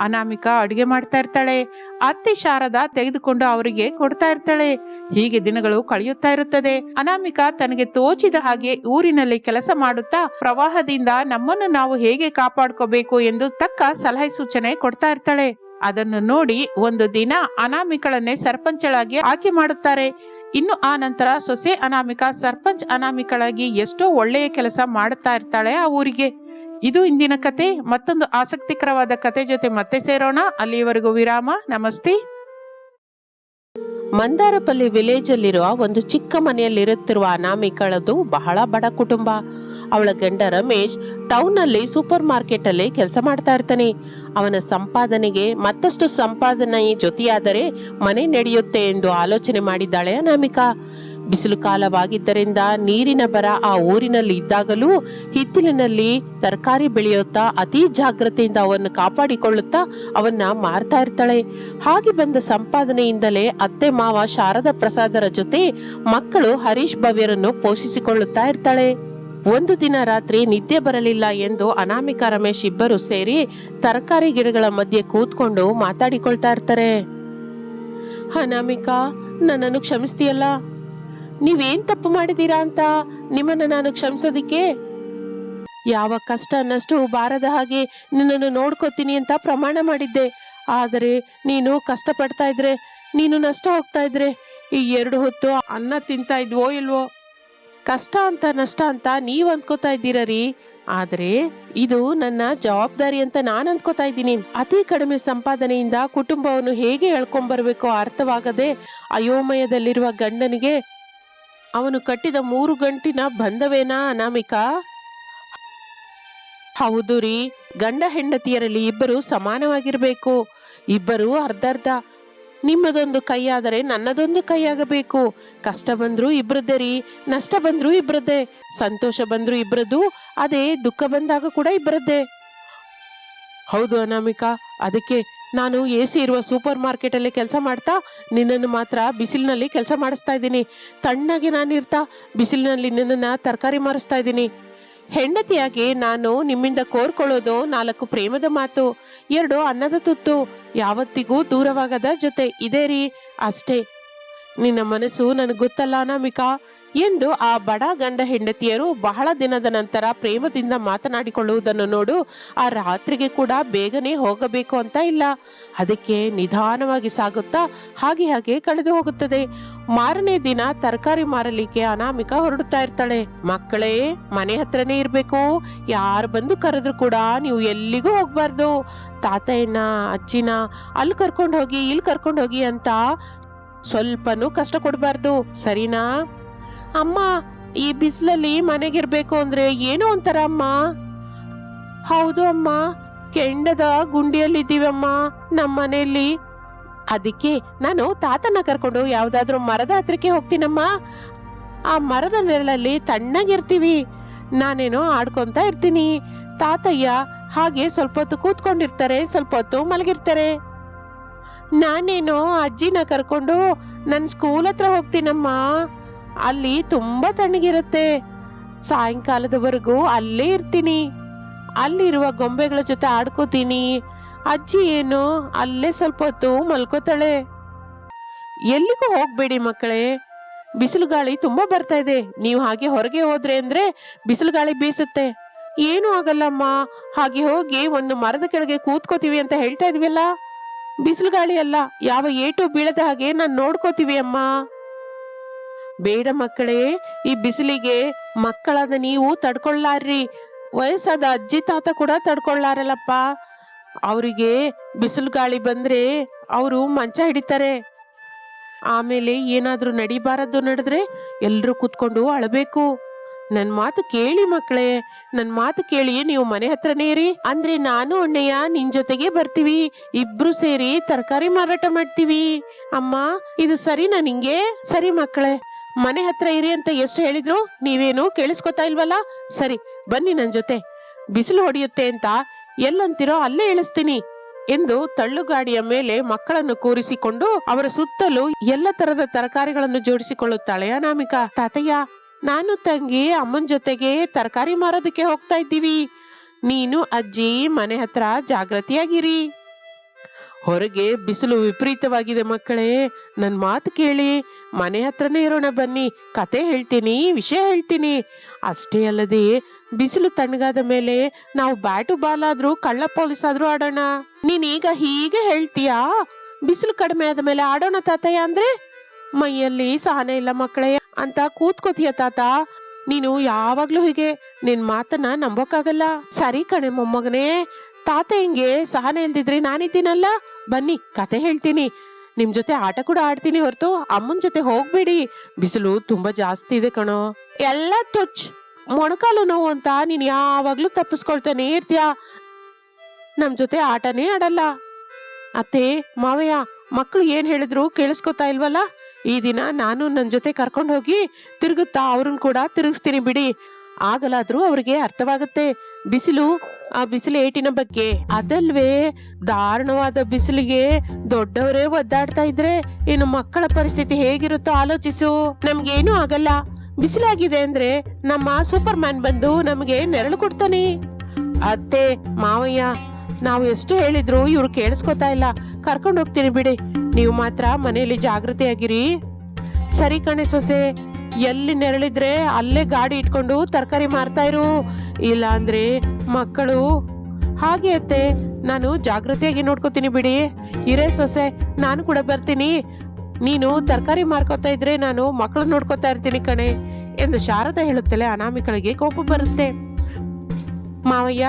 ಅನಾಮಿಕ ಅಡುಗೆ ಮಾಡ್ತಾ ಇರ್ತಾಳೆ. ಅತ್ತೆ ಶಾರದ ತೆಗೆದುಕೊಂಡು ಅವರಿಗೆ ಕೊಡ್ತಾ ಇರ್ತಾಳೆ. ಹೀಗೆ ದಿನಗಳು ಕಳೆಯುತ್ತಾ ಇರುತ್ತದೆ. ಅನಾಮಿಕ ತನಗೆ ತೋಚಿದ ಹಾಗೆ ಊರಿನಲ್ಲಿ ಕೆಲಸ ಮಾಡುತ್ತಾ ಪ್ರವಾಹದಿಂದ ನಮ್ಮನ್ನು ನಾವು ಹೇಗೆ ಕಾಪಾಡ್ಕೋಬೇಕು ಎಂದು ತಕ್ಕ ಸಲಹೆ ಸೂಚನೆ ಕೊಡ್ತಾ ಇರ್ತಾಳೆ. ಅದನ್ನು ನೋಡಿ ಒಂದು ದಿನ ಅನಾಮಿಕಳನ್ನೇ ಸರ್ಪಂಚಳಾಗಿ ಆಯ್ಕೆ ಮಾಡುತ್ತಾರೆ. ಇನ್ನು ಆ ನಂತರ ಸೊಸೆ ಅನಾಮಿಕ ಸರ್ಪಂಚ್ ಅನಾಮಿಕಳಾಗಿ ಎಷ್ಟೋ ಒಳ್ಳೆಯ ಕೆಲಸ ಮಾಡುತ್ತಾ ಇರ್ತಾಳೆ ಆ ಊರಿಗೆ. ಇದು ಇಂದಿನ ಕತೆ. ಮತ್ತೊಂದು ಆಸಕ್ತಿಕರವಾದ ಕತೆ ಜೊತೆ ಮತ್ತೆ ಸೇರೋಣ. ಅಲ್ಲಿವರೆಗೂ ವಿರಾಮ. ನಮಸ್ತೆ. ಮಂದಾರಪಲ್ಲಿ ವಿಲೇಜ್ ಅಲ್ಲಿರುವ ಒಂದು ಚಿಕ್ಕ ಮನೆಯಲ್ಲಿರುತ್ತಿರುವ ಅನಾಮಿಕಳದು ಬಹಳ ಬಡ ಕುಟುಂಬ. ಅವಳ ಗಂಡ ರಮೇಶ್ ಟೌನ್ ಅಲ್ಲಿ ಸೂಪರ್ ಮಾರ್ಕೆಟ್ ಅಲ್ಲಿ ಕೆಲಸ ಮಾಡ್ತಾ ಇರ್ತಾನೆ. ಅವನ ಸಂಪಾದನೆಗೆ ಮತ್ತಷ್ಟು ಸಂಪಾದನೆ ಜೊತೆಯಾದರೆ ಮನೆ ನಡೆಯುತ್ತೆ ಎಂದು ಆಲೋಚನೆ ಮಾಡಿದ್ದಾಳೆ ಅನಾಮಿಕಾ. ಬಿಸಿಲು ಕಾಲವಾಗಿದ್ದರಿಂದ ನೀರಿನ ಬರ ಆ ಊರಿನಲ್ಲಿ ಇದ್ದಾಗಲೂ ಹಿತ್ತಲಿನಲ್ಲಿ ತರಕಾರಿ ಬೆಳೆಯುತ್ತಾ ಅತಿ ಜಾಗ್ರತೆಯಿಂದ ಅವನ್ನು ಕಾಪಾಡಿಕೊಳ್ಳುತ್ತಾ ಅವನ್ನ ಮಾರ್ತಾ ಇರ್ತಾಳೆ. ಹಾಗೆ ಬಂದ ಸಂಪಾದನೆಯಿಂದಲೇ ಅತ್ತೆ ಮಾವ ಶಾರದಾ ಪ್ರಸಾದರ ಜೊತೆ ಮಕ್ಕಳು ಹರೀಶ್ ಭವ್ಯರನ್ನು ಪೋಷಿಸಿಕೊಳ್ಳುತ್ತಾ ಇರ್ತಾಳೆ. ಒಂದು ದಿನ ರಾತ್ರಿ ನಿದ್ದೆ ಬರಲಿಲ್ಲ ಎಂದು ಅನಾಮಿಕಾ ರಮೇಶ್ ಇಬ್ಬರು ಸೇರಿ ತರಕಾರಿ ಗಿಡಗಳ ಮಧ್ಯೆ ಕೂತ್ಕೊಂಡು ಮಾತಾಡಿಕೊಳ್ತಾ ಇರ್ತಾರೆ. ಅನಾಮಿಕಾ, ನನ್ನನ್ನು ಕ್ಷಮಿಸ್ತೀಯಲ್ಲ? ನೀವೇನ್ ತಪ್ಪು ಮಾಡಿದೀರಾ ಅಂತ ನಿಮ್ಮನ್ನ ನಾನು ಕ್ಷಮಿಸೋದಿಕ್ಕೆ? ಯಾವ ಕಷ್ಟ ಅನ್ನಷ್ಟು ಬಾರದ ಹಾಗೆ ನಿನ್ನನ್ನು ನೋಡ್ಕೋತೀನಿ ಅಂತ ಪ್ರಮಾಣ ಮಾಡಿದ್ದೆ. ಆದರೆ ನೀನು ಕಷ್ಟಪಡ್ತಾ ಇದ್ರೆ, ನೀನು ನಷ್ಟ ಹೋಗ್ತಾ ಇದ್ರೆ, ಈ ಎರಡು ಹೊತ್ತು ಅನ್ನ ತಿಂತಾ ಇದ್ವೋ ಇಲ್ವೋ? ಕಷ್ಟ ಅಂತ, ನಷ್ಟ ಅಂತ ನೀವ್ ಅಂದ್ಕೋತಾ ಇದ್ದೀರ ರೀ? ಆದರೆ ಇದು ನನ್ನ ಜವಾಬ್ದಾರಿ ಅಂತ ನಾನು ಅಂದ್ಕೋತಾ ಇದ್ದೀನಿ. ಅತಿ ಕಡಿಮೆ ಸಂಪಾದನೆಯಿಂದ ಕುಟುಂಬವನ್ನು ಹೇಗೆ ಎಳ್ಕೊಂಬರ್ಬೇಕು ಅರ್ಥವಾಗದೆ ಅಯೋಮಯದಲ್ಲಿರುವ ಗಂಡನಿಗೆ ಅವನು ಕಟ್ಟಿದ ಮೂರು ಗಂಟಿನ ಬಂಧವೇನಾ ಅನಾಮಿಕಾ? ಹೌದು ರೀ, ಗಂಡ ಹೆಂಡತಿಯರಲ್ಲಿ ಇಬ್ಬರು ಸಮಾನವಾಗಿರ್ಬೇಕು. ಇಬ್ಬರು ಅರ್ಧರ್ಧ ನಿಮ್ಮದೊಂದು ಕೈಯಾದರೆ ನನ್ನದೊಂದು ಕೈಯಾಗಬೇಕು. ಕಷ್ಟ ಬಂದರೂ ಇಬ್ಬರದ್ದೇ ರೀ, ನಷ್ಟ ಬಂದರೂ ಇಬ್ಬರದ್ದೇ ಸಂತೋಷ ಬಂದರೂ ಇಬ್ಬರದ್ದು ಅದೇ ದುಃಖ ಬಂದಾಗ ಕೂಡ ಇಬ್ಬರದ್ದೇ ಹೌದು ಅನಾಮಿಕಾ, ಅದಕ್ಕೆ ನಾನು ಎ ಸಿ ಇರುವ ಸೂಪರ್ ಮಾರ್ಕೆಟ್ ಅಲ್ಲಿ ಕೆಲಸ ಮಾಡ್ತಾ, ನಿನ್ನನ್ನು ಮಾತ್ರ ಬಿಸಿಲಿನಲ್ಲಿ ಕೆಲಸ ಮಾಡಿಸ್ತಾ ಇದ್ದೀನಿ. ತಣ್ಣಗೆ ನಾನು ಇರ್ತಾ ಬಿಸಿಲಿನಲ್ಲಿ ನಿನ್ನನ್ನ ತರಕಾರಿ ಮಾರಿಸ್ತಾ ಇದ್ದೀನಿ. ಹೆಂಡತಿಯಾಗಿ ನಾನು ನಿಮ್ಮಿಂದ ಕೋರ್ಕೊಳ್ಳೋದು ನಾಲ್ಕು ಪ್ರೇಮದ ಮಾತು, ಎರಡು ಅನ್ನದ ತುತ್ತು, ಯಾವತ್ತಿಗೂ ದೂರವಾಗದ ಜೊತೆ ಇದೇ ರೀ ಅಷ್ಟೇ. ನಿನ್ನ ಮನಸ್ಸು ನನಗೆ ಗೊತ್ತಲ್ಲ ಅನಾಮಿಕಾ. ಎಂದು ಆ ಬಡ ಗಂಡ ಹೆಂಡತಿಯರು ಬಹಳ ದಿನದ ನಂತರ ಪ್ರೇಮದಿಂದ ಮಾತನಾಡಿಕೊಳ್ಳುವುದನ್ನು ನೋಡು, ಆ ರಾತ್ರಿಗೆ ಕೂಡ ಬೇಗನೆ ಹೋಗಬೇಕು ಅಂತ ಇಲ್ಲ. ಅದಕ್ಕೆ ನಿಧಾನವಾಗಿ ಸಾಗುತ್ತಾ ಹಾಗೆ ಹಾಗೆ ಕಳೆದು ಹೋಗುತ್ತದೆ. ಮಾರನೇ ದಿನ ತರಕಾರಿ ಮಾರಲಿಕ್ಕೆ ಅನಾಮಿಕ ಹೊರಡುತ್ತಾ ಇರ್ತಾಳೆ. ಮಕ್ಕಳೇ, ಮನೆ ಹತ್ರನೇ ಇರ್ಬೇಕು. ಯಾರು ಬಂದು ಕರೆದ್ರು ಕೂಡ ನೀವು ಎಲ್ಲಿಗೂ ಹೋಗ್ಬಾರ್ದು. ತಾತಯ್ಯನ, ಅಜ್ಜಿನ, ಅಲ್ಲಿ ಕರ್ಕೊಂಡು ಹೋಗಿ, ಇಲ್ಲಿ ಕರ್ಕೊಂಡು ಹೋಗಿ ಅಂತ ಸ್ವಲ್ಪನೂ ಕಷ್ಟ ಕೊಡಬಾರ್ದು. ಸರಿನಾ? ಅಮ್ಮ, ಈ ಬಿಸಿಲಲ್ಲಿ ಮನೆಗಿರ್ಬೇಕು ಅಂದ್ರೆ ಏನೋ ಒಂಥರ ಅಮ್ಮ. ಹೌದು ಅಮ್ಮ, ಕೆಂಡದ ಗುಂಡಿಯಲ್ಲಿದ್ದೀವಮ್ಮ ನಮ್ಮ ಮನೆಯಲ್ಲಿ. ಅದಕ್ಕೆ ನಾನು ತಾತನ ಕರ್ಕೊಂಡು ಯಾವ್ದಾದ್ರು ಮರದ ಹತ್ರಕ್ಕೆ ಹೋಗ್ತೀನಮ್ಮ. ಆ ಮರದ ನೆರಳಲ್ಲಿ ತಣ್ಣಗಿರ್ತೀವಿ. ನಾನೇನೋ ಆಡ್ಕೊಂತ ಇರ್ತೀನಿ. ತಾತಯ್ಯ ಹಾಗೆ ಸ್ವಲ್ಪ ಹೊತ್ತು ಕೂತ್ಕೊಂಡಿರ್ತಾರೆ, ಸ್ವಲ್ಪ ಹೊತ್ತು ಮಲಗಿರ್ತಾರೆ. ನಾನೇನೋ ಅಜ್ಜಿನ ಕರ್ಕೊಂಡು ನನ್ನ ಸ್ಕೂಲ್ ಹತ್ರ ಹೋಗ್ತೀನಮ್ಮ. ಅಲ್ಲಿ ತುಂಬಾ ತಣ್ಣಗಿರುತ್ತೆ. ಸಾಯಂಕಾಲದವರೆಗೂ ಅಲ್ಲೇ ಇರ್ತೀನಿ. ಅಲ್ಲಿರುವ ಗೊಂಬೆಗಳ ಜೊತೆ ಆಡ್ಕೋತೀನಿ. ಅಜ್ಜಿ ಏನು, ಅಲ್ಲೇ ಸ್ವಲ್ಪ ಹೊತ್ತು ಮಲ್ಕೋತಾಳೆ. ಎಲ್ಲಿಗೂ ಹೋಗ್ಬೇಡಿ ಮಕ್ಕಳೇ. ಬಿಸಿಲು ಗಾಳಿ ತುಂಬಾ ಬರ್ತಾ ಇದೆ. ನೀವು ಹಾಗೆ ಹೊರಗೆ ಹೋದ್ರೆ ಅಂದ್ರೆ ಬಿಸಿಲು ಗಾಳಿ ಬೀಸುತ್ತೆ. ಏನೂ ಆಗಲ್ಲಮ್ಮ ಹಾಗೆ ಹೋಗಿ ಒಂದು ಮರದ ಕೆಳಗೆ ಕೂತ್ಕೋತೀವಿ ಅಂತ ಹೇಳ್ತಾ ಇದೀವಲ್ಲ? ಬಿಸಿಲು ಗಾಳಿ ಅಲ್ಲ, ಯಾವ ಏಟು ಬೀಳದ ಹಾಗೆ ನಾನು ನೋಡ್ಕೋತೀವಿ ಅಮ್ಮ. ಬೇಡ ಮಕ್ಕಳೇ, ಈ ಬಿಸಿಲಿಗೆ ಮಕ್ಕಳಾದ ನೀವು ತಡ್ಕೊಳ್ಳಾರ್ರಿ. ವಯಸ್ಸಾದ ಅಜ್ಜಿ, ತಾತ ಕೂಡ ತಡ್ಕೊಳ್ಳಾರಲ್ಲಪ್ಪ. ಅವರಿಗೆ ಬಿಸಿಲು ಗಾಳಿ ಬಂದ್ರೆ ಅವರು ಮಂಚ ಹಿಡಿತಾರೆ. ಆಮೇಲೆ ಏನಾದರೂ ನಡಿಬಾರದು ನಡೆದ್ರೆ ಎಲ್ಲರೂ ಕೂತ್ಕೊಂಡು ಅಳಬೇಕು. ನನ್ನ ಮಾತು ಕೇಳಿ ಮಕ್ಕಳೇ ನನ್ನ ಮಾತು ಕೇಳಿ ನೀವು ಮನೆ ಹತ್ರನೇ ಇರಿ. ಅಂದ್ರೆ ನಾನು, ಅಣ್ಣಯ್ಯ, ನಿನ್ ಜೊತೆಗೆ ಬರ್ತೀವಿ. ಇಬ್ರು ಸೇರಿ ತರಕಾರಿ ಮಾರಾಟ ಮಾಡ್ತೀವಿ. ಅಮ್ಮ, ಇದು ಸರಿನಾ ನಿಂಗೆ ಸರಿ ಮಕ್ಕಳೇ. ಮನೆ ಹತ್ರ ಇರಿ ಅಂತ ಎಷ್ಟು ಹೇಳಿದ್ರು ನೀವೇನು ಕೇಳಿಸ್ಕೊತಾ ಇಲ್ವಲ್ಲ? ಸರಿ, ಬನ್ನಿ ನನ್ನ ಜೊತೆ. ಬಿಸಿಲು ಹೊಡೆಯುತ್ತೆ ಅಂತ ಎಲ್ಲಂತಿರೋ ಅಲ್ಲೇ ಇಳಿಸ್ತೀನಿ ಎಂದು ತಳ್ಳುಗಾಡಿಯ ಮೇಲೆ ಮಕ್ಕಳನ್ನು ಕೂರಿಸಿಕೊಂಡು ಅವರ ಸುತ್ತಲೂ ಎಲ್ಲ ತರದ ತರಕಾರಿಗಳನ್ನು ಜೋಡಿಸಿಕೊಳ್ಳುತ್ತಾಳೆ ಅನಾಮಿಕಾ. ತಾತಯ್ಯ, ನಾನು ತಂಗಿ ಅಮ್ಮನ ಜೊತೆಗೆ ತರಕಾರಿ ಮಾರೋದಕ್ಕೆ ಹೋಗ್ತಾ ಇದ್ದೀವಿ. ನೀನು, ಅಜ್ಜಿ, ಮನೆ ಹತ್ರ ಜಾಗೃತಿಯಾಗಿರಿ ಹೊರಗೆ ಬಿಸಿಲು ವಿಪರೀತವಾಗಿದೆ ಮಕ್ಕಳೇ. ನನ್ನ ಮಾತು ಕೇಳಿ, ಮನೆ ಹತ್ರನೇ ಇರೋಣ ಬನ್ನಿ, ಕತೆ ಹೇಳ್ತೀನಿ, ವಿಷಯ ಹೇಳ್ತೀನಿ. ಅಷ್ಟೇ ಅಲ್ಲದೆ, ಬಿಸಿಲು ತಣ್ಣಗಾದ ಮೇಲೆ ನಾವು ಬ್ಯಾಟು ಬಾಲ್ ಆದ್ರೂ, ಕಳ್ಳ ಪೊಲೀಸ್ ಆದ್ರೂ ಆಡೋಣ. ನೀನೀಗ ಹೀಗೆ ಹೇಳ್ತೀಯಾ? ಬಿಸಿಲು ಕಡಿಮೆ ಆದ ಮೇಲೆ ಆಡೋಣ ತಾತಯ್ಯ ಅಂದ್ರೆ? ಮೈಯಲ್ಲಿ ಸಹನೆ ಇಲ್ಲ ಮಕ್ಕಳೇ, ಅಂತ ಕೂತ್ಕೋತೀಯ ತಾತ. ನೀನು ಯಾವಾಗ್ಲೂ ಹೀಗೆ, ನಿನ್ ಮಾತನ್ನ ನಂಬೋಕ್ಕಾಗಲ್ಲ. ಸರಿ ಕಣೆ ಮೊಮ್ಮಗನೇ ತಾತ ಹಿಂಗೆ ಸಹನೆ ಇಲ್ದಿದ್ರೆ ನಾನಿದ್ದೀನಲ್ಲ, ಬನ್ನಿ, ಕತೆ ಹೇಳ್ತೀನಿ. ನಿಮ್ ಜೊತೆ ಆಟ ಕೂಡ ಆಡ್ತೀನಿ ಹೊರತು, ಅಮ್ಮನ್ ಜೊತೆ ಹೋಗ್ಬೇಡಿ. ಬಿಸಿಲು ತುಂಬಾ ಜಾಸ್ತಿ ಇದೆ ಕಣೋ. ಎಲ್ಲ ತುಚ್. ಮೊಣಕಾಲು ನೋವು ಅಂತ ನೀನ್ ಯಾವಾಗ್ಲೂ ತಪ್ಪಿಸ್ಕೊಳ್ತಾನೆ ಇರ್ತೀಯ. ನಮ್ ಜೊತೆ ಆಟನೇ ಆಡಲ್ಲ. ಅತ್ತೆ, ಮಾವಯ್ಯ ಮಕ್ಕಳು ಏನ್ ಹೇಳಿದ್ರು ಕೇಳಿಸ್ಕೊತಾ ಇಲ್ವಲ್ಲ? ಈ ದಿನ ನಾನು ನನ್ನ ಜೊತೆ ಕರ್ಕೊಂಡು ಹೋಗಿ ತಿರುಗುತ್ತಾ ಅವ್ರನ್ನ ಕೂಡ ತಿರುಗಿಸ್ತೀನಿ ಬಿಡಿ. ಆಗಲಾದ್ರೂ ಅವ್ರಿಗೆ ಅರ್ಥವಾಗುತ್ತೆ. ಬಿಸಿಲು ಆ ಬಿಸಿಲು ಏಟಿನ ಬಗ್ಗೆ. ಅದಲ್ವೇ ದಾರುಣವಾದ ಬಿಸಿಲಿಗೆ ದೊಡ್ಡವರೇ ಒದ್ದಾಡ್ತಾ ಇದ್ರೆ ಇನ್ನು ಮಕ್ಕಳ ಪರಿಸ್ಥಿತಿ ಹೇಗಿರುತ್ತೋ ಆಲೋಚಿಸು. ನಮ್ಗೇನು ಆಗಲ್ಲ. ಬಿಸಿಲಾಗಿದೆ ಅಂದ್ರೆ ನಮ್ಮ ಸೂಪರ್ ಮ್ಯಾನ್ ಬಂದು ನಮಗೆ ನೆರಳು ಕೊಡ್ತಾನೆ. ಅತ್ತೆ, ಮಾವಯ್ಯ, ನಾವು ಎಷ್ಟು ಹೇಳಿದ್ರು ಇವ್ರು ಕೇಳಿಸ್ಕೊತಾ ಇಲ್ಲ. ಕರ್ಕೊಂಡು ಹೋಗ್ತೀನಿ ಬಿಡಿ. ನೀವು ಮಾತ್ರ ಮನೆಯಲ್ಲಿ ಜಾಗೃತಿಯಾಗಿರಿ ಸರಿ ಕಣೆ ಸೊಸೆ. ಎಲ್ಲಿ ನೆರಳಿದ್ರೆ ಅಲ್ಲೇ ಗಾಡಿ ಇಟ್ಕೊಂಡು ತರಕಾರಿ ಮಾರ್ತಾ ಇರು. ಇಲ್ಲ ಅಂದ್ರೆ ಮಕ್ಕಳು, ಹಾಗೆ ಅತ್ತೆ, ನಾನು ಜಾಗೃತಿಯಾಗಿ ನೋಡ್ಕೋತೀನಿ ಬಿಡಿ. ಇರೇ ಸೊಸೆ, ನಾನು ಕೂಡ ಬರ್ತೀನಿ. ನೀನು ತರಕಾರಿ ಮಾರ್ಕೋತಾ ಇದ್ರೆ ನಾನು ಮಕ್ಕಳು ನೋಡ್ಕೋತಾ ಇರ್ತೀನಿ ಕಣೆ ಎಂದು ಶಾರದಾ ಹೇಳುತ್ತಲೇ ಅನಾಮಿಕಳಿಗೆ ಕೋಪ ಬರುತ್ತೆ. ಮಾವಯ್ಯ,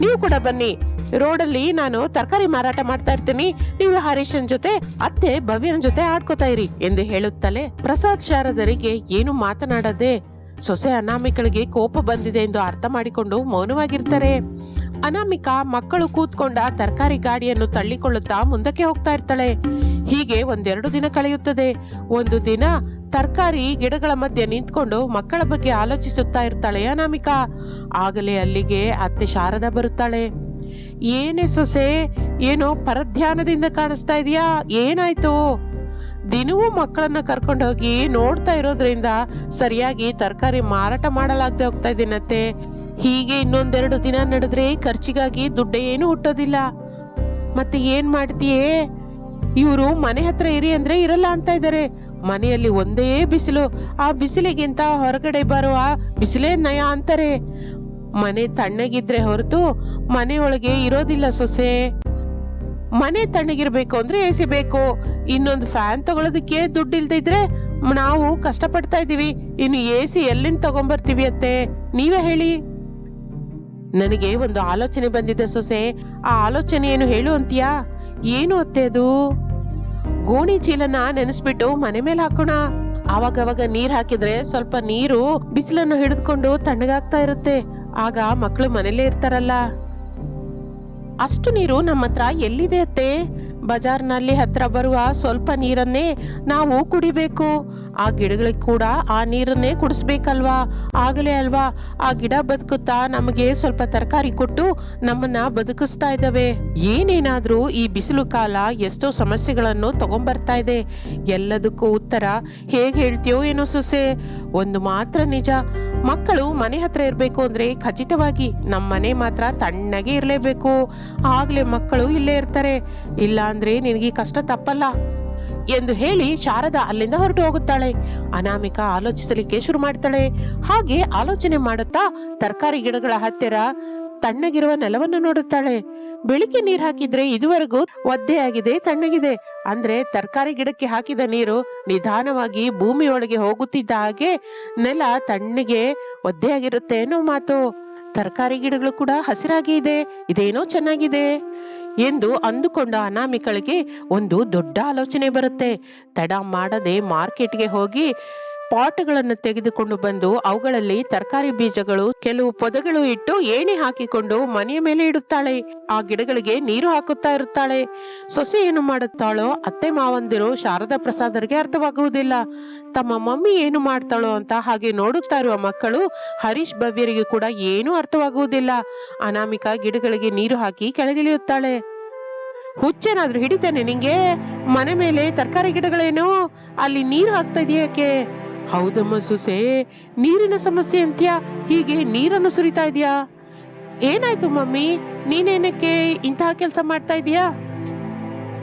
ನೀವು ಕೂಡ ಬನ್ನಿ. ರೋಡಲ್ಲಿ ನಾನು ತರಕಾರಿ ಮಾರಾಟ ಮಾಡ್ತಾ ಇರ್ತೀನಿ. ನೀವು ಹರೀಶನ್ ಜೊತೆ, ಅತ್ತೆ ಭವ್ಯನ ಜೊತೆ ಆಡ್ಕೋತಾ ಇರಿ ಎಂದು ಹೇಳುತ್ತಲೇ ಪ್ರಸಾದ್ ಶಾರದರಿಗೆ ಏನು ಮಾತನಾಡದೆ ಸೊಸೆ ಅನಾಮಿಕಳಿಗೆ ಕೋಪ ಬಂದಿದೆ ಎಂದು ಅರ್ಥ ಮಾಡಿಕೊಂಡು ಮೌನವಾಗಿರ್ತಾರೆ. ಅನಾಮಿಕಾ ಮಕ್ಕಳು ಕೂತ್ಕೊಂಡ ತರಕಾರಿ ಗಾಡಿಯನ್ನು ತಳ್ಳಿಕೊಳ್ಳುತ್ತಾ ಮುಂದಕ್ಕೆ ಹೋಗ್ತಾ ಇರ್ತಾಳೆ. ಹೀಗೆ ಒಂದೆರಡು ದಿನ ಕಳೆಯುತ್ತದೆ. ಒಂದು ದಿನ ತರಕಾರಿ ಗಿಡಗಳ ಮಧ್ಯೆ ನಿಂತ್ಕೊಂಡು ಮಕ್ಕಳ ಬಗ್ಗೆ ಆಲೋಚಿಸುತ್ತಾ ಇರ್ತಾಳೆ ಅನಾಮಿಕಾ. ಆಗಲೇ ಅಲ್ಲಿಗೆ ಅತ್ತೆ ಶಾರದಾ ಬರುತ್ತಾಳೆ. ಏನೇ ಸೊಸೆ, ಏನೋ ಪರಧ್ಯಾನದಿಂದ ಕಾಣಿಸ್ತಾ ಇದೆಯಾ? ಏನಾಯ್ತು? ದಿನವೂ ಮಕ್ಕಳನ್ನ ಕರ್ಕೊಂಡು ಹೋಗಿ ನೋಡ್ತಾ ಇರೋದ್ರಿಂದ ಸರಿಯಾಗಿ ತರಕಾರಿ ಮಾರಾಟ ಮಾಡಲಾಗದೆ ಹೋಗ್ತಾ ಇದ್ದೀನತ್ತೆ ಹೀಗೆ ಇನ್ನೊಂದೆರಡು ದಿನ ನಡೆದ್ರೆ ಖರ್ಚಿಗಾಗಿ ದುಡ್ಡು ಏನು ಹುಟ್ಟೋದಿಲ್ಲ. ಮತ್ತೆ ಏನ್ ಮಾಡ್ತೀಯೇ? ಇವರು ಮನೆ ಹತ್ರ ಇರಿ ಅಂದ್ರೆ ಇರಲ್ಲ ಅಂತ ಇದ್ದಾರೆ ಮನೆಯಲ್ಲಿ ಒಂದೇ ಬಿಸಿಲು. ಆ ಬಿಸಿಲಿಗಿಂತ ಹೊರಗಡೆ ಬರುವ ಬಿಸಿಲೇ ನಯ ಅಂತಾರೆ. ಮನೆ ತಣ್ಣಗಿದ್ರೆ ಹೊರತು ಮನೆಯೊಳಗೆ ಇರೋದಿಲ್ಲ ಸೊಸೆ. ಮನೆ ತಣ್ಣಗಿರ್ಬೇಕು ಅಂದ್ರೆ ಎ ಸಿ ಬೇಕು. ಇನ್ನೊಂದು ಫ್ಯಾನ್ ತಗೊಳ್ಳೋದಕ್ಕೆ ದುಡ್ಡು ಇಲ್ದಿದ್ರೆ ನಾವು ಕಷ್ಟಪಡ್ತಾ ಇದೀವಿ ಇನ್ನು ಎ ಸಿ ಎಲ್ಲಿಂದ ತಗೊಂಬರ್ತೀವಿ ಅತ್ತೆ? ನೀವೇ ಹೇಳಿ. ನನಗೆ ಒಂದು ಆಲೋಚನೆ ಬಂದಿದೆ ಸೊಸೆ. ಆ ಆಲೋಚನೆ ಏನು ಹೇಳು ಅಂತೀಯಾ? ಏನು ಅತ್ತೆ ಅದು? ಗೋಣಿ ಚೀಲನ ನೆನೆಸ್ಬಿಟ್ಟು ಮನೆ ಮೇಲೆ ಹಾಕೋಣ. ಅವಾಗವಾಗ ನೀರ್ ಹಾಕಿದ್ರೆ ಸ್ವಲ್ಪ ನೀರು ಬಿಸಿಲನ್ನು ಹಿಡಿದುಕೊಂಡು ತಣ್ಣಗಾಗ್ತಾ ಇರುತ್ತೆ. ಆಗ ಮಕ್ಕಳು ಮನೇಲೇ ಇರ್ತಾರಲ್ಲ. ಅಷ್ಟು ನೀರು ನಮ್ಮ ಹತ್ರ ಎಲ್ಲಿದೆ ಅತ್ತೆ? ಬಜಾರ್ನಲ್ಲಿ ಹತ್ರ ಬರುವ ಸ್ವಲ್ಪ ನೀರನ್ನೇ ನಾವು ಕುಡಿಬೇಕು. ಆ ಗಿಡಗಳಿಗೆ ಕೂಡ ಆ ನೀರನ್ನೇ ಕುಡಿಸ್ಬೇಕಲ್ವಾ? ಆಗಲೇ ಅಲ್ವಾ? ಆ ಗಿಡ ಬದುಕುತ್ತಾ ನಮಗೆ ಸ್ವಲ್ಪ ತರಕಾರಿ ಕೊಟ್ಟು ನಮ್ಮನ್ನ ಬದುಕಿಸ್ತಾ ಇದ್ದಾವೆ. ಏನೇನಾದರೂ ಈ ಬಿಸಿಲು ಕಾಲ ಎಷ್ಟೋ ಸಮಸ್ಯೆಗಳನ್ನು ತಗೊಂಬರ್ತಾ ಇದೆ. ಎಲ್ಲದಕ್ಕೂ ಉತ್ತರ ಹೇಗೆ ಹೇಳ್ತೀಯೋ ಏನೋ ಸೊಸೆ. ಒಂದು ಮಾತ್ರ ನಿಜ. ಮಕ್ಕಳು ಮನೆ ಹತ್ರ ಇರಬೇಕು ಅಂದ್ರೆ ಖಚಿತವಾಗಿ ನಮ್ಮ ಮನೆ ಮಾತ್ರ ತಣ್ಣಗೆ ಇರಲೇಬೇಕು. ಆಗ್ಲೇ ಮಕ್ಕಳು ಇಲ್ಲೇ ಇರ್ತಾರೆ. ಇಲ್ಲ ಅಂದ್ರೆ ನಿನಗೆ ಕಷ್ಟ ತಪ್ಪಲ್ಲ ಎಂದು ಹೇಳಿ ಶಾರದಾ ಅಲ್ಲಿಂದ ಹೊರಟು ಹೋಗುತ್ತಾಳೆ. ಅನಾಮಿಕ ಆಲೋಚಿಸಲಿಕ್ಕೆ ಶುರು ಮಾಡ್ತಾಳೆ. ಹಾಗೆ ಆಲೋಚನೆ ಮಾಡುತ್ತಾ ತರಕಾರಿ ಗಿಡಗಳ ಹತ್ತಿರ ತಣ್ಣಗಿರುವ ನೆಲವನ್ನು ನೋಡುತ್ತಾಳೆ. ಬೆಳಿಗ್ಗೆ ನೀರು ಹಾಕಿದ್ರೆ ಇದುವರೆಗೂ ಒದ್ದೆಯಾಗಿದೆ ತಣ್ಣಗಿದೆ. ಅಂದ್ರೆ ತರಕಾರಿ ಗಿಡಕ್ಕೆ ಹಾಕಿದ ನೀರು ನಿಧಾನವಾಗಿ ಭೂಮಿಯೊಳಗೆ ಹೋಗುತ್ತಿದ್ದ ಹಾಗೆ ನೆಲ ತಣ್ಣಗೆ ಒದ್ದೆಯಾಗಿರುತ್ತೆ ಅನ್ನೋ ಮಾತು. ತರಕಾರಿ ಗಿಡಗಳು ಕೂಡ ಹಸಿರಾಗಿ ಇದೆ, ಇದೇನೋ ಚೆನ್ನಾಗಿದೆ ಎಂದು ಅಂದುಕೊಂಡ ಅನಾಮಿಕಳಿಗೆ ಒಂದು ದೊಡ್ಡ ಆಲೋಚನೆ ಬರುತ್ತೆ. ತಡ ಮಾಡದೆ ಮಾರ್ಕೆಟ್ಗೆ ಹೋಗಿ ಪಾಟ್ಗಳನ್ನು ತೆಗೆದುಕೊಂಡು ಬಂದು ಅವುಗಳಲ್ಲಿ ತರಕಾರಿ ಬೀಜಗಳು, ಕೆಲವು ಪೊದೆಗಳು ಇಟ್ಟು ಏಣಿ ಹಾಕಿಕೊಂಡು ಮನೆಯ ಮೇಲೆ ಇಡುತ್ತಾಳೆ. ಆ ಗಿಡಗಳಿಗೆ ನೀರು ಹಾಕುತ್ತಾ ಇರುತ್ತಾಳೆ. ಸೊಸೆ ಏನು ಮಾಡುತ್ತಾಳೋ, ಅತ್ತೆ ಮಾವಂದಿರು ಶಾರದಾ ಪ್ರಸಾದರಿಗೆ ಅರ್ಥವಾಗುವುದಿಲ್ಲ. ತಮ್ಮ ಮಮ್ಮಿ ಏನು ಮಾಡ್ತಾಳೋ ಅಂತ ಹಾಗೆ ನೋಡುತ್ತಾ ಇರುವ ಮಕ್ಕಳು ಹರೀಶ್ ಭವ್ಯರಿಗೆ ಕೂಡ ಏನೂ ಅರ್ಥವಾಗುವುದಿಲ್ಲ. ಅನಾಮಿಕಾ ಗಿಡಗಳಿಗೆ ನೀರು ಹಾಕಿ ಕೆಳಗಿಳಿಯುತ್ತಾಳೆ. ಹುಚ್ಚೇನಾದ್ರೂ ಹಿಡಿತೇನೆ ನಿಂಗೆ? ಮನೆ ಮೇಲೆ ತರಕಾರಿ ಗಿಡಗಳೇನು? ಅಲ್ಲಿ ನೀರು ಹಾಕ್ತಾ ಇದೆಯಾಕೆ ಹೌದಮ್ಮ ಸೊಸೆ ನೀರಿನ ಸಮಸ್ಯೆ ಅಂತ್ಯ? ಹೀಗೆ ನೀರನ್ನು ಸುರಿತಾ ಇದೆಯಾ? ಏನಾಯ್ತು ಮಮ್ಮಿ? ನೀನೇನಕ್ಕೆ ಇಂತಹ ಕೆಲಸ ಮಾಡ್ತಾ ಇದೀಯಾ?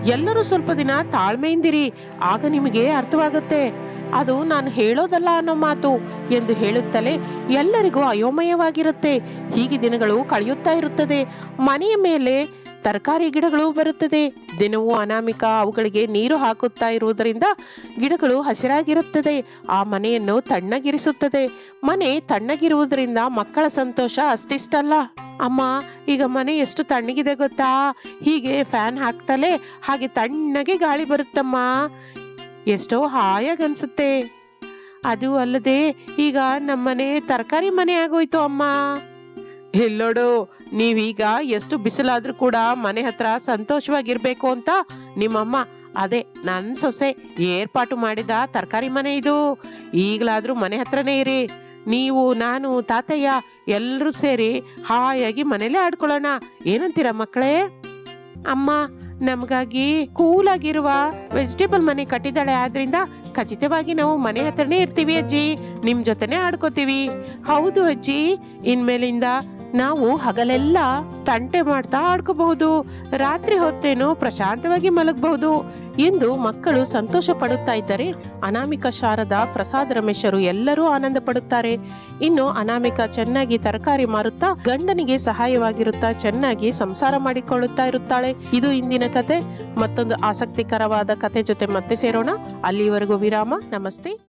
ಎಲ್ಲರೂ ಸ್ವಲ್ಪ ದಿನ ತಾಳ್ಮೆಯಿಂದಿರಿ, ಆಗ ನಿಮಗೆ ಅರ್ಥವಾಗುತ್ತೆ. ಅದು ನಾನು ಹೇಳೋದಲ್ಲ ಅನ್ನೋ ಮಾತು ಎಂದು ಹೇಳುತ್ತಲೇ ಎಲ್ಲರಿಗೂ ಅಯೋಮಯವಾಗಿರುತ್ತೆ. ಹೀಗೆ ದಿನಗಳು ಕಳೆಯುತ್ತಾ ಇರುತ್ತದೆ. ಮನೆಯ ಮೇಲೆ ತರಕಾರಿ ಗಿಡಗಳು ಬರುತ್ತದೆ. ದಿನವೂ ಅನಾಮಿಕ ಅವುಗಳಿಗೆ ನೀರು ಹಾಕುತ್ತಾ ಇರುವುದರಿಂದ ಗಿಡಗಳು ಹಸಿರಾಗಿರುತ್ತದೆ. ಆ ಮನೆಯನ್ನು ತಣ್ಣಗಿರಿಸುತ್ತದೆ. ಮನೆ ತಣ್ಣಗಿರುವುದರಿಂದ ಮಕ್ಕಳ ಸಂತೋಷ ಅಷ್ಟಿಷ್ಟಲ್ಲ. ಅಮ್ಮ, ಈಗ ಮನೆ ಎಷ್ಟು ತಣ್ಣಗಿದೆ ಗೊತ್ತಾ? ಹೀಗೆ ಫ್ಯಾನ್ ಹಾಕ್ತಲೇ ಹಾಗೆ ತಣ್ಣಗೆ ಗಾಳಿ ಬರುತ್ತಮ್ಮ. ಎಷ್ಟೋ ಹಾಯಾಗಿ ಅನ್ಸುತ್ತೆ ಅದು ಅಲ್ಲದೆ ಈಗ ನಮ್ಮನೆ ತರಕಾರಿ ಮನೆ ಆಗೋಯ್ತು ಅಮ್ಮ. ಇಲ್ಲೋಡು, ನೀವೀಗ ಎಷ್ಟು ಬಿಸಿಲಾದ್ರೂ ಕೂಡ ಮನೆ ಹತ್ರ ಸಂತೋಷವಾಗಿರ್ಬೇಕು ಅಂತ ನಿಮ್ಮಮ್ಮ, ಅದೇ ನನ್ನ ಸೊಸೆ ಏರ್ಪಾಟು ಮಾಡಿದ ತರಕಾರಿ ಮನೆ ಇದು. ಈಗಲಾದ್ರೂ ಮನೆ ಹತ್ರನೇ ಇರಿ. ನೀವು, ನಾನು, ತಾತಯ್ಯ ಎಲ್ಲರೂ ಸೇರಿ ಹಾಯಾಗಿ ಮನೇಲೆ ಆಡ್ಕೊಳ್ಳೋಣ. ಏನಂತೀರ ಮಕ್ಕಳೇ? ಅಮ್ಮ, ನಮಗಾಗಿ ಕೂಲ್ ಆಗಿರುವ ವೆಜಿಟೇಬಲ್ ಮನೆ ಕಟ್ಟಿದ್ದಾಳೆ. ಆದ್ರಿಂದ ಖಚಿತವಾಗಿ ನಾವು ಮನೆ ಹತ್ರನೇ ಇರ್ತೀವಿ ಅಜ್ಜಿ. ನಿಮ್ಮ ಜೊತೆನೇ ಆಡ್ಕೋತೀವಿ. ಹೌದು ಅಜ್ಜಿ, ಇನ್ಮೇಲಿಂದ ನಾವು ಹಗಲೆಲ್ಲ ತಂಟೆ ಮಾಡ್ತಾ ಆಡ್ಕೋಬಹುದು, ರಾತ್ರಿ ಹೊತ್ತೇನು ಪ್ರಶಾಂತವಾಗಿ ಮಲಗಬಹುದು ಎಂದು ಮಕ್ಕಳು ಸಂತೋಷ ಪಡುತ್ತಾ ಇದ್ದರೆ ಅನಾಮಿಕ ಶಾರದ ಪ್ರಸಾದ್ ರಮೇಶರು ಎಲ್ಲರೂ ಆನಂದ ಪಡುತ್ತಾರೆ. ಇನ್ನು ಅನಾಮಿಕ ಚೆನ್ನಾಗಿ ತರಕಾರಿ ಮಾರುತ್ತಾ ಗಂಡನಿಗೆ ಸಹಾಯವಾಗಿರುತ್ತಾ ಚೆನ್ನಾಗಿ ಸಂಸಾರ ಮಾಡಿಕೊಳ್ಳುತ್ತಾ ಇರುತ್ತಾಳೆ. ಇದು ಇಂದಿನ ಕತೆ. ಮತ್ತೊಂದು ಆಸಕ್ತಿಕರವಾದ ಕತೆ ಜೊತೆ ಮತ್ತೆ ಸೇರೋಣ. ಅಲ್ಲಿವರೆಗೂ ವಿರಾಮ. ನಮಸ್ತೆ.